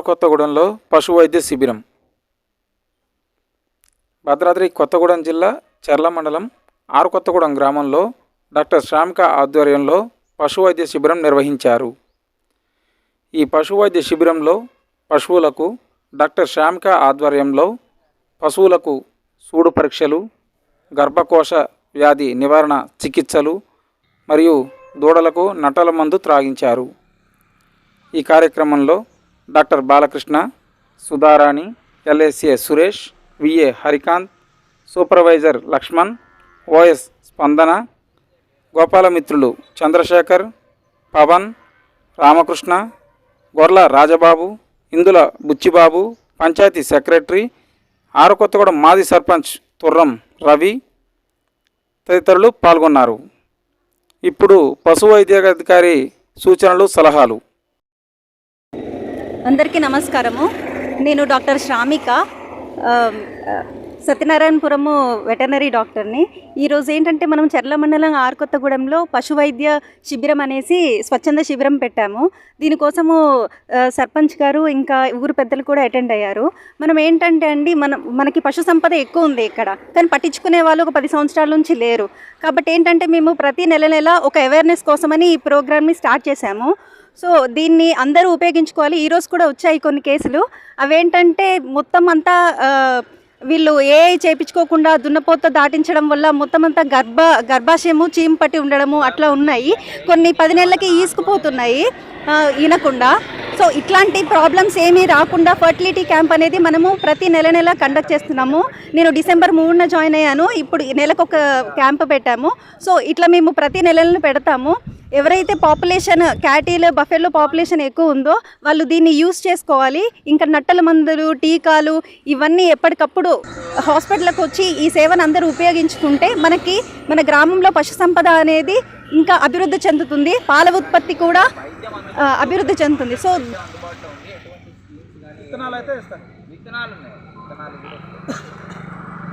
కొత్తగూడెంలో పశు వైద్య శిబిరం. భద్రాద్రి కొత్తగూడెం జిల్లా చర్ల మండలం ఆరు కొత్తగూడెం గ్రామంలో డాక్టర్ శ్రామిక ఆధ్వర్యంలో పశు వైద్య శిబిరం నిర్వహించారు. ఈ పశు వైద్య శిబిరంలో పశువులకు డాక్టర్ శ్రామిక ఆధ్వర్యంలో పశువులకు సూడు పరీక్షలు గర్భకోశ వ్యాధి నివారణ చికిత్సలు మరియు దూడలకు నటల మందు త్రాగించారు. ఈ కార్యక్రమంలో doctor Balakrishna Sudharani ఎల్ఏసిఏ Suresh VA Harikanth supervisor Lakshman OS Spandana గోపాలమిత్రులు Chandrasekhar Pavan Ramakrishna Gorla Rajababu Indula Buchibabu panchayat secretary Arukothaguda మాజీ సర్పంచ్ తుర్రం రవి తదితరులు పాల్గొన్నారు. ఇప్పుడు పశు వైద్యాధికారి సూచనలు సలహాలు. అందరికీ నమస్కారము. నేను డాక్టర్ శ్రామిక. సత్యనారాయణపురము వెటర్నరీ డాక్టర్ని. ఈరోజు ఏంటంటే మనం చెర్ల మండలం ఆర్కొత్తగూడెంలో పశు వైద్య శిబిరం అనేసి స్వచ్ఛంద శిబిరం పెట్టాము. దీనికోసము సర్పంచ్ గారు ఇంకా ఊరు పెద్దలు కూడా అటెండ్ అయ్యారు. మనం ఏంటంటే అండి మనం మనకి పశు సంపద ఎక్కువ ఉంది ఇక్కడ. కానీ పట్టించుకునే వాళ్ళు ఒక పది సంవత్సరాల నుంచి లేరు. కాబట్టి ఏంటంటే మేము ప్రతి నెల నెల ఒక అవేర్నెస్ కోసమని ఈ ప్రోగ్రామ్ని స్టార్ట్ చేశాము. సో దీన్ని అందరూ ఉపయోగించుకోవాలి. ఈరోజు కూడా వచ్చాయి కొన్ని కేసులు. అవేంటంటే మొత్తం అంతా వీళ్ళు ఏ చేయించుకోకుండా దున్నపోత దాటించడం వల్ల మొత్తం అంతా గర్భ గర్భాశయము చీమ్ పట్టి ఉండడము అట్లా ఉన్నాయి. కొన్ని పది నెలలకి ఈసుకుపోతున్నాయి ఈనకుండా. సో ఇట్లాంటి ప్రాబ్లమ్స్ ఏమీ రాకుండా ఫర్టిలిటీ క్యాంప్ అనేది మనము ప్రతి నెల నెల కండక్ట్ చేస్తున్నాము. నేను డిసెంబర్ మూడున జాయిన్ అయ్యాను. ఇప్పుడు నెలకు ఒక క్యాంప్ పెట్టాము. సో ఇట్లా మేము ప్రతి నెలలను పెడతాము. ఎవరైతే పాపులేషన్ క్యాటీలు బఫెల్లో పాపులేషన్ ఎక్కువ ఉందో వాళ్ళు దీన్ని యూస్ చేసుకోవాలి. ఇంకా నట్టల మందులు టీకాలు ఇవన్నీ ఎప్పటికప్పుడు హాస్పిటల్కి వచ్చి ఈ సేవను అందరూ ఉపయోగించుకుంటే మనకి మన గ్రామంలో పశు సంపద అనేది ఇంకా అభివృద్ధి చెందుతుంది. పాల ఉత్పత్తి కూడా అభివృద్ధి చెందుతుంది. సో విత్తనాలు అయితే ఇస్తాను విత్తనాలు ఉన్నాయి విత్తనాలు కూడా వస్తాయి.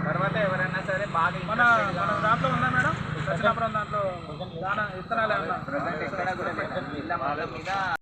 తర్వాత ఎవరైనా సరే బాగా మన మన దాంట్లో ఉందా మేడం? సత్యనాపురం దాంట్లో దాన విత్తనాలు ఏమన్నా